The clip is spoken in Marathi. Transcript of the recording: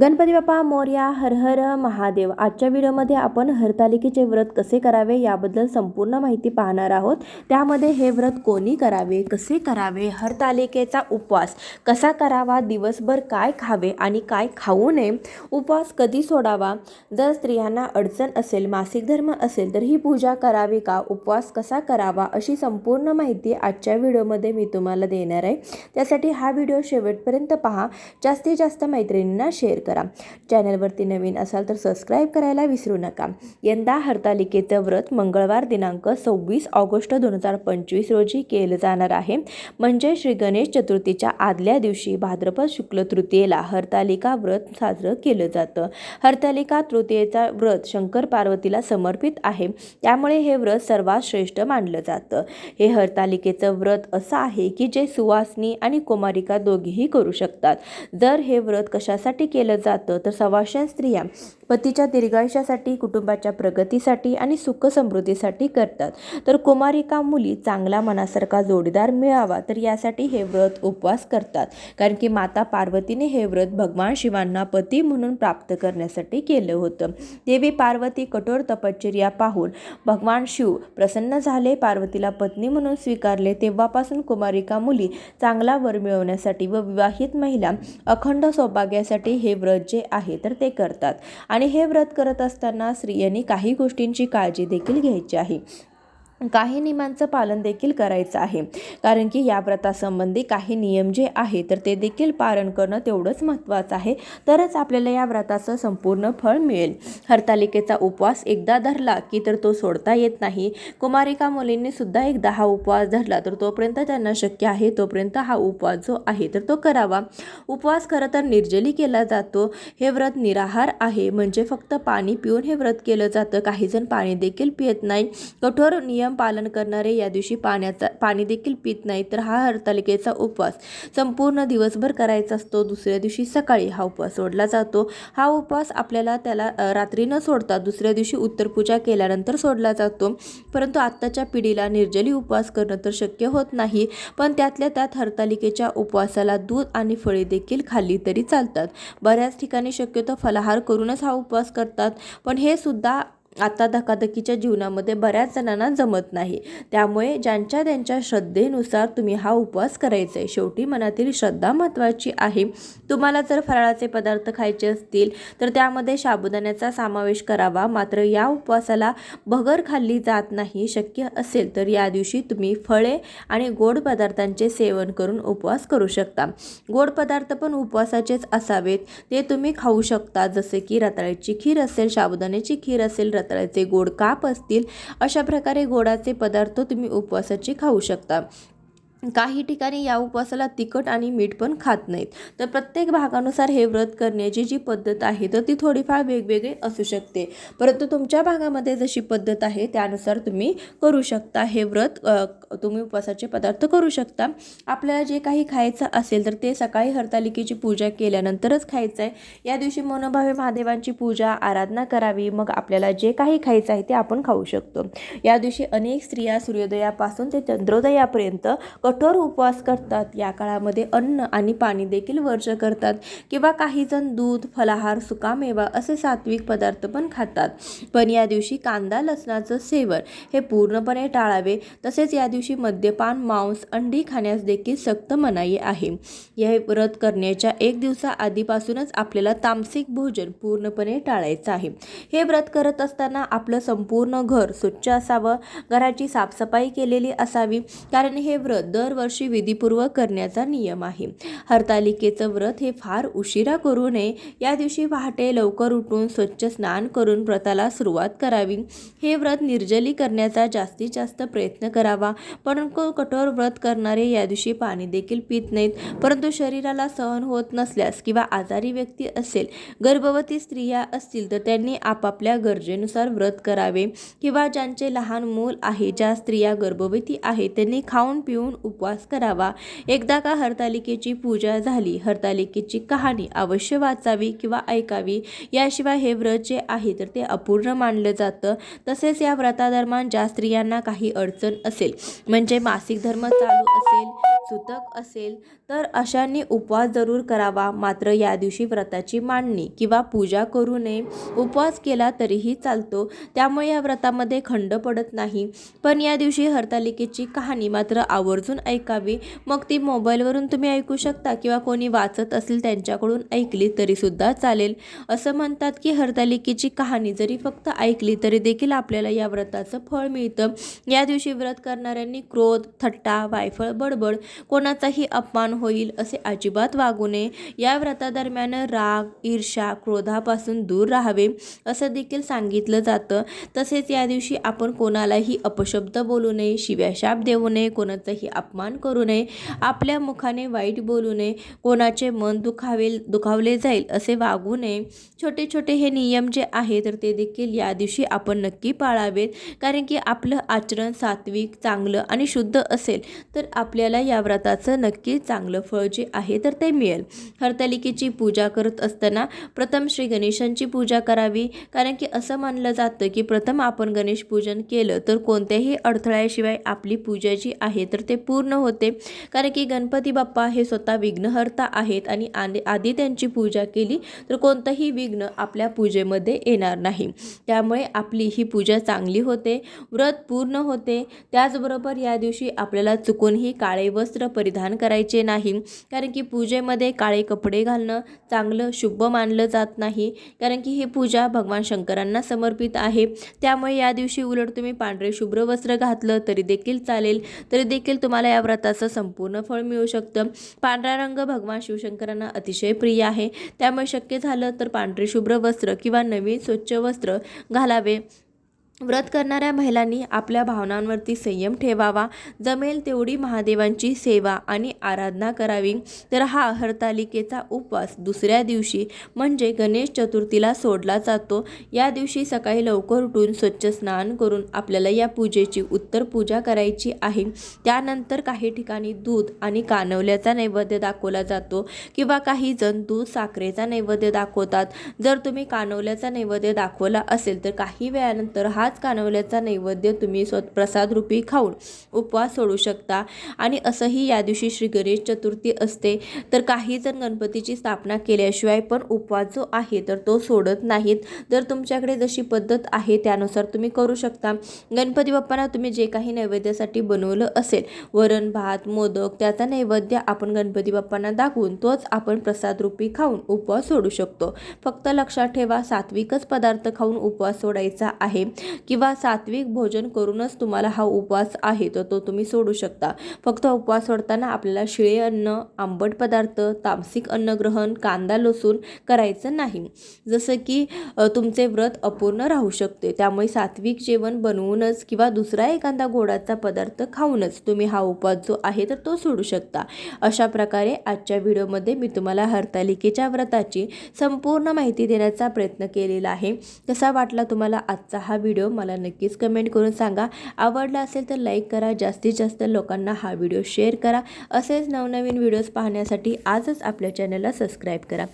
गणपती बाप्पा मोर्या हर हर महादेव आजच्या व्हिडिओमध्ये आपण हरतालिकेचे व्रत कसे करावे याबद्दल संपूर्ण माहिती पाहणार आहोत. त्यामध्ये हे व्रत कोणी करावे कसे करावे हरतालिकेचा उपवास कसा करावा दिवसभर काय खावे आणि काय खाऊ नये उपवास कधी सोडावा जर स्त्रियांना अडचण असेल मासिक धर्म असेल तर ही पूजा करावी का उपवास कसा करावा अशी संपूर्ण माहिती आजच्या व्हिडिओमध्ये मी तुम्हाला देणार आहे. त्यासाठी हा व्हिडिओ शेवटपर्यंत पहा. जास्तीत जास्त मैत्रिणींना शेअर करा. चॅनलवरती नवीन असाल तर सबस्क्राईब करायला विसरू नका. यंदा हरतालिकेचं व्रत मंगळवार दिनांक सव्वीस ऑगस्ट दोन हजार पंचवीस रोजी केलं जाणार आहे. म्हणजे श्री गणेश चतुर्थीच्या आदल्या दिवशी भाद्रपद शुक्ल तृतीयेला हरतालिका व्रत साजरं केलं जातं. हरतालिका तृतीयेचा व्रत शंकर पार्वतीला समर्पित आहे. त्यामुळे हे व्रत सर्वात श्रेष्ठ मानलं जातं. हे हरतालिकेचं व्रत असं आहे की जे सुवासनी आणि कुमारिका दोघीही करू शकतात. जर हे व्रत कशासाठी केलं जातं. तर सवाशण स्त्रिया पतीच्या दीर्घायुष्यासाठी कुटुंबाच्या प्रगतीसाठी आणि सुख समृद्धीसाठी करतात. तर कुमारिका मुली चांगला मनासारखा जोडीदार मिळावा तर यासाठी हे व्रत उपवास करतात. कारण की माता पार्वतीने हे व्रत भगवान शिवांना पती म्हणून प्राप्त करण्यासाठी केलं होतं. देवी पार्वती कठोर तपश्चर्या पाहून भगवान शिव प्रसन्न झाले पार्वतीला पत्नी म्हणून स्वीकारले तेव्हापासून कुमारिका मुली चांगला वर मिळवण्यासाठी व विवाहित महिला अखंड सौभाग्यासाठी हे व्रत जे आहे तर ते करतात. आणि हे व्रत करत असताना स्त्रियांनी काही गोष्टींची काळजी देखील घ्यायची आहे. काही नियमांचं पालन देखील करायचं आहे. कारण की या व्रतासंबंधी काही नियम जे आहे तर ते देखील पालन करणं तेवढंच महत्त्वाचं आहे. तरच आपल्याला या व्रताचं संपूर्ण फळ मिळेल. हरतालिकेचा उपवास एकदा धरला की तर तो सोडता येत नाही. कुमारिका मुलींनी सुद्धा एकदा हा उपवास धरला तर तोपर्यंत त्यांना शक्य आहे तोपर्यंत हा उपवास जो आहे तर तो करावा. उपवास खरं तर निर्जली केला जातो. हे व्रत निराहार आहे. म्हणजे फक्त पाणी पिऊन हे व्रत केलं जातं. काहीजण पाणी देखील पियत नाही कठोर नियम नियम पालन करणारे या दिवशी पाण्याचा पाणी देखील पित नाही तर हा हरतालिकेचा उपवास. संपूर्ण दिवसभर करायचा असतो. दुसऱ्या दिवशी सकाळी हा उपवास सोडला जातो. हा उपवास आपल्याला त्याला रात्री न सोडता दुसऱ्या दिवशी उत्तरपूजा केल्यानंतर सोडला जातो. परंतु आत्ताच्या पिढीला निर्जली उपवास करणं तर शक्य होत नाही पण त्यातल्या त्यात हरतालिकेच्या उपवासाला दूध आणि फळे देखील खाल्ली तरी चालतात. बऱ्याच ठिकाणी शक्यतो फलाहार करूनच हा उपवास करतात पण हे सुद्धा आता धकाधकीच्या जीवनामध्ये बऱ्याच जणांना जमत नाही. त्यामुळे ज्यांच्या त्यांच्या श्रद्धेनुसार तुम्ही हा उपवास करायचा आहे शेवटी मनातील श्रद्धा महत्त्वाची आहे. तुम्हाला जर फराळाचे पदार्थ खायचे असतील तर त्यामध्ये साबुदाण्याचा समावेश करावा. मात्र या उपवासाला भगर खाल्ली जात नाही शक्य असेल तर या दिवशी तुम्ही फळे आणि गोड पदार्थांचे सेवन करून उपवास करू शकता. गोड पदार्थ पण उपवासाचेच असावेत. ते तुम्ही खाऊ शकता. जसे की रताळ्याची खीर असेल साबुदाण्याची खीर असेल रताळ्याचे गोड काप असतील अशा प्रकारे गोडाचे पदार्थ तुम्ही उपवासाचे खाऊ शकता. काही ठिकाणी या उपवासाला तिखट आणि मीठ पण खात नाहीत. तर प्रत्येक भागानुसार हे व्रत करण्याची जी पद्धत आहे तर ती थोडीफार वेगवेगळी असू शकते. परंतु तुमच्या भागामध्ये जशी पद्धत आहे त्यानुसार तुम्ही करू शकता. हे व्रत तुम्ही उपवासाचे पदार्थ करू शकता. आपल्याला जे काही खायचं असेल तर ते सकाळी हरतालिकेची पूजा केल्यानंतरच खायचं आहे. या दिवशी मनोभावे महादेवांची पूजा आराधना करावी मग आपल्याला जे काही खायचं आहे ते आपण खाऊ शकतो. या दिवशी अनेक स्त्रिया सूर्योदयापासून ते चंद्रोदयापर्यंत कठोर उपवास करतात. या काळामध्ये अन्न आणि पाणी देखील वर्ज करतात. किंवा काही जण दूध फलाहार सुकामेवा असे सात्विक पदार्थ पण खातात. पण या दिवशी कांदा लसणाचं सेवन हे पूर्णपणे टाळावे. तसेच या दिवशी मद्यपान मांस अंडी खाण्यास देखील सक्त मनाई आहे. हे व्रत करण्याच्या एक दिवसा आधीपासूनच आपल्याला तामसिक भोजन पूर्णपणे टाळायचं आहे. हे व्रत करत असताना आपलं संपूर्ण घर स्वच्छ असावं. घराची साफसफाई केलेली असावी. कारण हे व्रत दरवर्षी विधीपूर्वक करण्याचा नियम आहे. हरतालिकेचं व्रत हे फार उशिरा करू नये. या दिवशी पहाटे लवकर उठून स्वच्छ स्नान करून व्रताला सुरुवात करावी. हे व्रत निर्जली करण्याचा जास्तीत जास्त प्रयत्न करावा. परंतु कठोर व्रत करणारे या दिवशी पाणी देखील पित नाहीत. परंतु शरीराला सहन होत नसल्यास किंवा आजारी व्यक्ती असेल गर्भवती स्त्रिया असतील तर त्यांनी आपापल्या गरजेनुसार व्रत करावे. किंवा ज्यांचे लहान मूल आहे ज्या स्त्रिया गर्भवती आहेत त्यांनी खाऊन पिऊन उपवास करावा. एकदा का हरतालिकेची पूजा झाली हरतालिकेची कहाणी अवश्य वाचावी किंवा ऐकावी याशिवाय हे व्रत जे आहे तर ते अपूर्ण मानलं जातं. तसेच या व्रतादरम्यान ज्या स्त्रियांना काही अडचण असेल म्हणजे मासिक धर्म चालू असेल सुतक असेल तर अशांनी उपवास जरूर करावा. मात्र या दिवशी व्रताची मांडणी किंवा पूजा करू नये. उपवास केला तरीही चालतो. त्यामुळे या व्रतामध्ये खंड पडत नाही. पण या दिवशी हरतालिकेची कहाणी मात्र आवर्जून ऐकावी. मग ती मोबाईलवरून तुम्ही ऐकू शकता किंवा कोणी वाचत असेल त्यांच्याकडून ऐकली तरीसुद्धा चालेल. असं म्हणतात की हरतालिकेची कहाणी जरी फक्त ऐकली तरी देखील आपल्याला या व्रताचं फळ मिळतं. या दिवशी व्रत करणाऱ्यांनी क्रोध थट्टा वायफळ बडबड कोणाचाही अपमान होईल असे अजिबात वागू नये. या व्रतादरम्यान राग ईर्षा क्रोधापासून दूर राहावे असं देखील सांगितलं जातं. तसेच या दिवशी आपण कोणालाही अपशब्द बोलू नये शिव्याशाप देऊ नये कोणाचाही अपमान करू नये आपल्या मुखाने वाईट बोलू नये कोणाचे मन दुखावेल दुखावले जाईल असे वागू नये. छोटे छोटे हे नियम जे आहेत तर ते देखील या दिवशी आपण नक्की पाळावेत. कारण की आपलं आचरण सात्विक चांगलं आणि शुद्ध असेल तर आपल्याला या व्रताचं नक्की चांगलं फळ जे आहे तर ते मिळेल. हरतालिकेची पूजा करत असताना प्रथम श्री गणेशांची पूजा करावी. कारण की असं मानलं जातं की प्रथम आपण गणेश पूजन केलं तर कोणत्याही अडथळ्याशिवाय आपली पूजा जी आहे तर ते पूर्ण होते. कारण की गणपती बाप्पा हे स्वतः विघ्नहर्ता आहेत आणि आधी आधी त्यांची पूजा केली तर कोणतंही विघ्न आपल्या पूजेमध्ये येणार नाही. त्यामुळे आपली ही पूजा चांगली होते. व्रत पूर्ण होते. त्याचबरोबर या दिवशी आपल्याला चुकूनही काळे वस्त्र वस्त्र परिधान करायचे नाही. कारण की पूजेमध्ये काळे कपडे घालणं चांगलं शुभ मानलं जात नाही. कारण की ही पूजा भगवान शंकरांना समर्पित आहे. त्यामुळे या दिवशी उलट तुम्ही पांढरे शुभ्र वस्त्र घातलं तरी देखील चालेल. तरी देखील तुम्हाला या व्रताचं संपूर्ण फळ मिळू शकतं. पांढरा रंग भगवान शिवशंकरांना अतिशय प्रिय आहे. त्यामुळे शक्य झालं तर पांढरे शुभ्र वस्त्र किंवा नवीन स्वच्छ वस्त्र घालावे. व्रत करणाऱ्या महिलांनी आपल्या भावनांवरती संयम ठेवावा. जमेल तेवढी महादेवांची सेवा आणि आराधना करावी. तर हा हरतालिकेचा उपवास दुसऱ्या दिवशी म्हणजे गणेश चतुर्थीला सोडला जातो. या दिवशी सकाळी लवकर उठून स्वच्छ स्नान करून आपल्याला या पूजेची उत्तर पूजा करायची आहे. त्यानंतर काही ठिकाणी दूध आणि कानवल्याचा नैवेद्य दाखवला जातो किंवा काही जण दूध साखरेचा नैवेद्य दाखवतात. जर तुम्ही कानवल्याचा नैवेद्य दाखवला असेल तर काही वेळानंतर हा पाच कानवल्याचा नैवेद्य तुम्ही स्व प्रसादरूपी खाऊन उपवास सोडू शकता. आणि असंही या दिवशी श्री गणेश चतुर्थी असते. तर काही जण गणपतीची स्थापना केल्याशिवाय पण उपवास जो आहे तर तो सोडत नाहीत. जर तुमच्याकडे जशी पद्धत आहे त्यानुसार तुम्ही करू शकता. गणपती बाप्पांना तुम्ही जे काही नैवेद्यासाठी बनवलं असेल वरण भात मोदक त्याचा नैवेद्य आपण गणपती बाप्पांना दाखवून तोच आपण प्रसादरूपी खाऊन उपवास सोडू शकतो. फक्त लक्षात ठेवा सात्विकच पदार्थ खाऊन उपवास सोडायचा आहे. किंवा सात्विक भोजन करूनच तुम्हाला हा उपवास आहे तर तो तुम्ही सोडू शकता. फक्त उपवास सोडताना आपल्याला शिळे अन्न आंबट पदार्थ तामसिक अन्नग्रहण कांदा लसूण करायचं नाही. जसं की तुमचे व्रत अपूर्ण राहू शकते. त्यामुळे सात्विक जेवण बनवूनच किंवा दुसरा एखादा गोडाचा पदार्थ खाऊनच तुम्ही हा उपवास जो आहे तर तो सोडू शकता. अशा प्रकारे आजच्या व्हिडिओमध्ये मी तुम्हाला हरतालिकेच्या व्रताची संपूर्ण माहिती देण्याचा प्रयत्न केलेला आहे. कसा वाटला तुम्हाला आजचा हा व्हिडिओ? व्हिडिओ मला नक्कीच कमेंट करून सांगा. आवडला असेल तर लाईक करा जास्तीत जास्त लोकांना हा व्हिडिओ शेअर करा. असेच नवनवीन व्हिडिओज पाहण्यासाठी आजच आपल्या चॅनलला सबस्क्राईब करा.